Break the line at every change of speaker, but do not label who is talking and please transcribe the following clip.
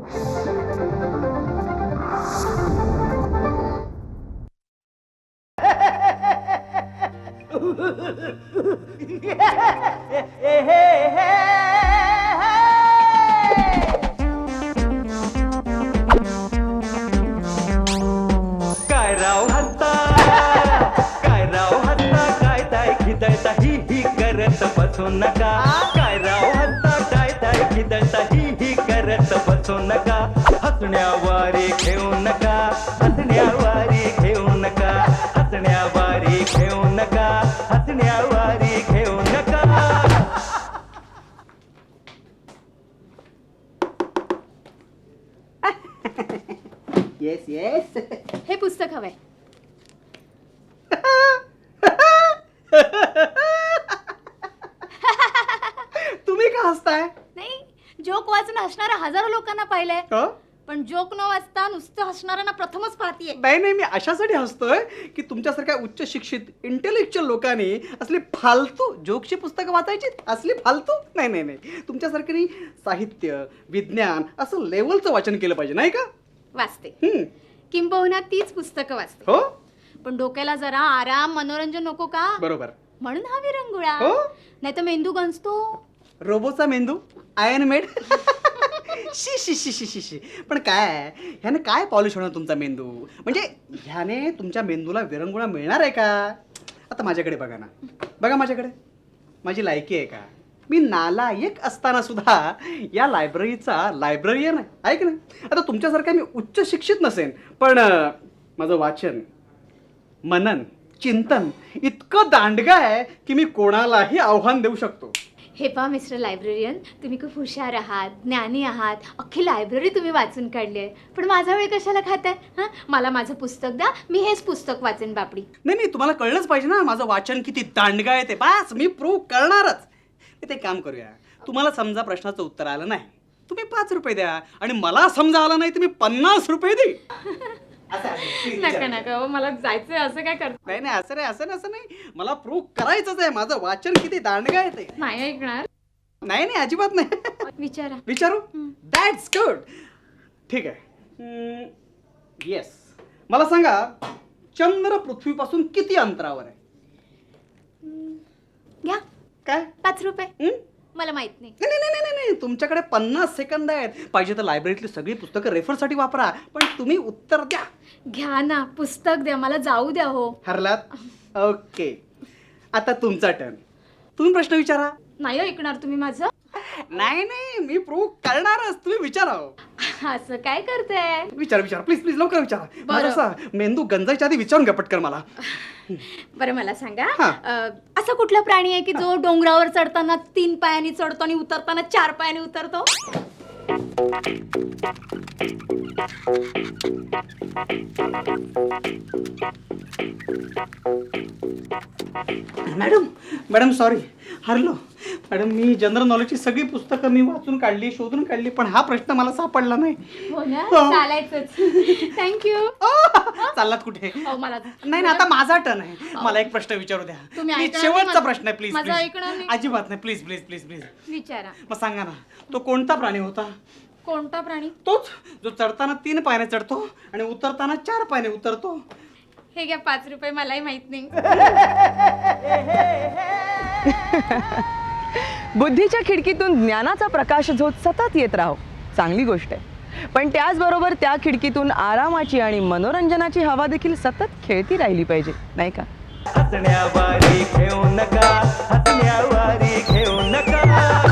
काय राव हत्ता? काय राव हत्ता? काय ताय खिदळता? ही ही करत बसू नका. नका हसण्यावारे घेऊ नका हसण्यावारे घेऊ नका हसण्यावारे घेऊ नका हसण्यावारे घेऊ नका.
येस येस
हे पुस्तक हवंय.
तुम्ही का हसताय?
जोक वाचून हसणाऱ्या हजारो लोकांना पाहिलंय.
अ?
पण जोक न वाचता नुसतं हसणाऱ्यांना प्रथमच पाहतीये.
नाही नाही मी अशासाठी हसतोय की तुमच्यासारख्या उच्च शिक्षित इंटेलेक्च्युअल लोकांनी असली फालतू जोकची पुस्तकं वाचायची असली फालतू? नाही नाही नाही. तुमच्यासारख्यानी साहित्य विज्ञान असं लेवलचं वाचन केलं पाहिजे नाही का?
वाचते.
हम्म.
किंबहुना तीच पुस्तकं वाचते.
हो?
पण डोक्याला जरा आराम मनोरंजन नको का?
बरोबर.
म्हणून हा विरंगुळा.
हो?
नाही तर मेंदू गंजतो.
रोबोचा मेंदू आयन मेड शी शी शी शी शी शी. पण काय ह्याने काय पॉलिश होणार तुमचा मेंदू? म्हणजे ह्याने तुमच्या मेंदूला विरंगुळा मिळणार आहे का? आता माझ्याकडे बघा ना. बघा माझ्याकडे. माझी लायकी आहे का? मी नालायक असताना सुद्धा या लायब्ररीचा लायब्ररीयन आहे. ऐक ना आता तुमच्यासारखा मी उच्च शिक्षित नसेन पण माझं वाचन मनन चिंतन इतकं दांडगं आहे की मी कोणालाही आव्हान देऊ शकतो.
हे पहा मिस्टर लायब्ररियन तुम्ही खूप हुशार आहात ज्ञानी आहात अख्खी लायब्ररी तुम्ही वाचून काढली आहे. पण माझा वेळ कशाला खाताय हां? मला माझं पुस्तक द्या मी हेच पुस्तक वाचेन बापडी.
नाही नाही तुम्हाला कळलंच पाहिजे ना माझं वाचन किती दांडगा आहे ते. बस मी प्रूव्ह करणारच. मी ते काम करूया. तुम्हाला समजा प्रश्नाचं उत्तर आलं नाही तुम्ही पाच रुपये द्या. आणि मला समजा आलं नाही मी पन्नास रुपये please
नका. नका हो, मला जायचंय असं काय कर
नाही नाही असं नाही असं नाही असं नाही. मला प्रूव्ह करायचंच आहे. माझं वाचन किती दांडगा आहे ते.
नाही ऐकणार.
नाही नाही अजिबात नाही.
विचारा.
विचारू. दॅट्स गुड ठीक आहे. येस मला सांगा चंद्र पृथ्वीपासून किती अंतरावर आहे?
घ्या.
काय?
पाच रुपये? मला माहीत नाही.
नाही नाही नाही नाही तुमच्याकडे पन्नास सेकंद आहेत. पाहिजे तर लायब्ररीतली सगळी पुस्तकं रेफरसाठी वापरा. पण तुम्ही उत्तर द्या.
घ्या ना. पुस्तक द्या. मला जाऊ द्या हो.
हरलात? ओके. आता तुमचा टर्न तुम्ही प्रश्न विचारा.
नाही ऐकणार तुम्ही माझं.
नाही नाही. मी प्रूव्ह करणारच. तुम्ही विचारा हो.
असं काय करताय?
विचारा विचारा. प्लीज प्लीज लवकर विचारा.
बरं.
माझा असा मेंदू गंजायच्या आधी विचारून घ्या पटकन मला.
बरं मला सांगा.
हा.
अं, असा कुठला प्राणी आहे की जो डोंगरावर चढताना तीन पायानी चढतो आणि उतरताना चार पायानी उतरतो?
मॅडम मॅडम सॉरी हरलो. मॅडम मी जनरल नॉलेजची सगळी पुस्तकं मी वाचून काढली शोधून काढली पण हा प्रश्न मला सापडला नाही.
हो ना?
हो.
चालायचंच. थँक्यू
आह! चाललात कुठे?
हो मला
नाही नाही आता माझा टर्न आहे. मला एक प्रश्न विचारू द्या.
तुम्ही
Please,
ऐकणार
शेवटचा प्रश्न आहे प्लीज
माझं ऐकणार नाही.
अजिबात नाही. प्लीज प्लीज प्लीज प्लीज
विचारा.
मग सांगा ना तो कोणता प्राणी होता?
कोणता प्राणी?
तोच जो चढताना तीन पायऱ्या चढतो आणि उतरताना चार पायने उतरतो.
हे घ्या पाच रुपये मलाही माहीत नाही.
बुद्धीच्या खिडकीतून ज्ञानाचा प्रकाश झोत सतत येत राहो. चांगली गोष्ट आहे. पण त्याचबरोबर त्या खिडकीतून आरामाची आणि मनोरंजनाची हवा देखील सतत खेळती राहिली पाहिजे नाही का?
हसण्यावारी घेऊ नका हसण्यावारी घेऊ नका.